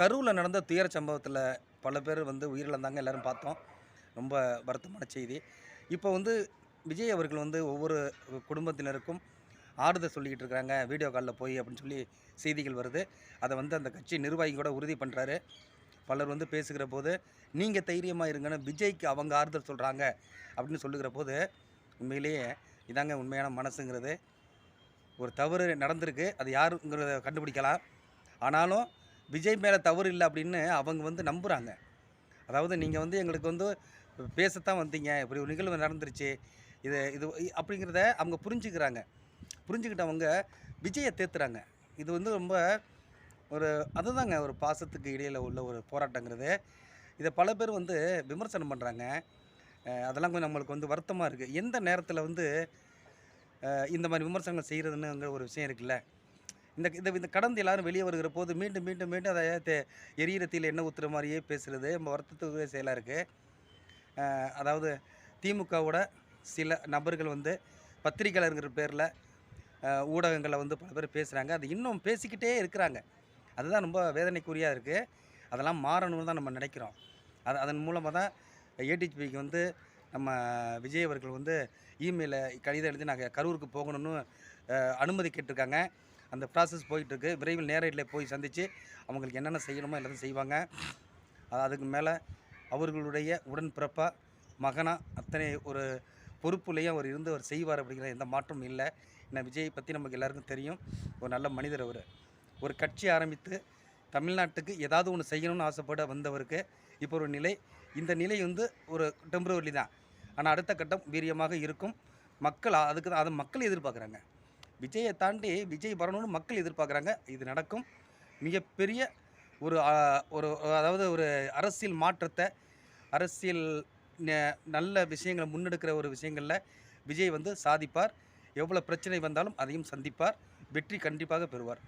கரூரில் நடந்த துயர சம்பவத்தில் பல பேர் வந்து உயிரிழந்தாங்க. எல்லோரும் பார்த்தோம். ரொம்ப வருத்தமான செய்தி. இப்போ வந்து விஜய் அவர்கள் வந்து ஒவ்வொரு குடும்பத்தினருக்கும் ஆறுதல் சொல்லிக்கிட்டு இருக்கிறாங்க வீடியோ காலில் போய் அப்படின்னு சொல்லி செய்திகள் வருது. அதை வந்து அந்த கட்சி நிர்வாகி கூட உறுதி பண்ணுறாரு பலர் வந்து பேசுகிற போது நீங்கள் தைரியமாக இருங்கன்னு விஜய்க்கு அவங்க ஆறுதல் சொல்கிறாங்க அப்படின்னு சொல்லுகிற போது உண்மையிலேயே இதாங்க உண்மையான மனசுங்கிறது. ஒரு தவறு நடந்திருக்கு. அது யாருங்கிறத கண்டுபிடிக்கலாம். ஆனாலும் விஜய் மேலே தவறு இல்லை அப்படின்னு அவங்க வந்து நம்புகிறாங்க அதாவது நீங்கள் வந்து எங்களுக்கு வந்து பேசத்தான் வந்தீங்க. இப்படி ஒரு நிகழ்வு நடந்துருச்சு. இது இது அப்படிங்கிறத அவங்க புரிஞ்சுக்கிறாங்க. புரிஞ்சுக்கிட்டவங்க விஜயை தேத்துறாங்க. இது வந்து ரொம்ப ஒரு அதுதாங்க ஒரு பாசத்துக்கு இடையில் உள்ள ஒரு போராட்டங்கிறது. இதை பல பேர் வந்து விமர்சனம் பண்ணுறாங்க அதெல்லாம் கொஞ்சம் நம்மளுக்கு வந்து வருத்தமாக இருக்குது எந்த நேரத்தில் வந்து இந்த மாதிரி விமர்சனங்கள் செய்கிறதுன்னு ஒரு விஷயம் இருக்குல்ல? இந்த இந்த இந்த கடந்து எல்லாரும் வெளியே வருகிற போது மீண்டும் மீண்டும் மீண்டும் அதை தே- எரியிற தீயில் என்ன ஊற்றுற மாதிரியே பேசுகிறது நம்ம வருத்தத்துக்கு செயலாக இருக்குது அதாவது திமுகவோட சில நபர்கள் வந்து பத்திரிகையாளருங்கிற பேரில் ஊடகங்களில் வந்து பல பேர் பேசுகிறாங்க அது இன்னும் பேசிக்கிட்டே இருக்கிறாங்க. அதுதான் ரொம்ப வேதனைக்குரியாக இருக்குது அதெல்லாம் மாறணும்னு தான் நம்ம நினைக்கிறோம். அது அதன் மூலமாக தான் ஏடிஜிபிக்கு வந்து நம்ம விஜய் அவர்கள் வந்து இமெயிலில் கடிதம் எழுதி நாங்கள் கரூருக்கு போகணும்னு அனுமதி கேட்டிருக்காங்க. அந்த ப்ராசஸ் போயிட்டுருக்கு. விரைவில் நேரடியில் போய் சந்தித்து அவங்களுக்கு என்னென்ன செய்யணுமோ எல்லாத்தையும் செய்வாங்க. அதுக்கு மேலே அவர்களுடைய உடன்பிறப்பாக மகனாக அத்தனை ஒரு பொறுப்புலையும் அவர் இருந்து அவர் செய்வார் அப்படிங்கிற எந்த மாற்றமும் இல்லை. ஏன்னா விஜய் பற்றி நமக்கு எல்லாருக்கும் தெரியும். ஒரு நல்ல மனிதர் அவர். ஒரு கட்சி ஆரம்பித்து தமிழ்நாட்டுக்கு ஏதாவது ஒன்று செய்யணும்னு ஆசைப்பட வந்தவருக்கு இப்போ ஒரு நிலை இந்த நிலை வந்து ஒரு டெம்பரவரி தான். ஆனால் அடுத்த கட்டம் வீரியமாக இருக்கும். மக்கள் அதுக்கு தான் அதை மக்கள் எதிர்பார்க்குறாங்க. விஜயை தாண்டி விஜய் வரணும்னு மக்கள் எதிர்பார்க்குறாங்க. இது நடக்கும். மிகப்பெரிய ஒரு ஒரு அதாவது ஒரு அரசியல் மாற்றத்தை அரசியல் நல்ல விஷயங்களை முன்னெடுக்கிற ஒரு விஷயங்களில் விஜய் வந்து சாதிப்பார். எவ்வளோ பிரச்சனை வந்தாலும் அதையும் சந்திப்பார். வெற்றி கண்டிப்பாக பெறுவார்.